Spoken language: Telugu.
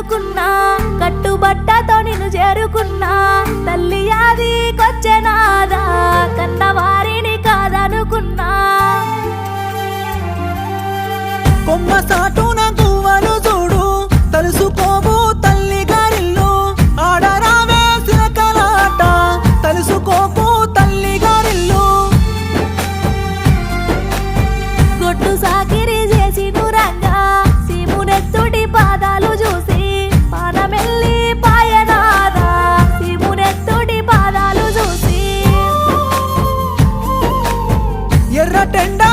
చేరుకున్నా కట్టుబట్టతో నిన్ను చేరుకున్నా తల్లి అది కొచ్చెనాదా కన్నవారిని కాదనుకున్నా. కొమ్మ ఎర్ర టెండ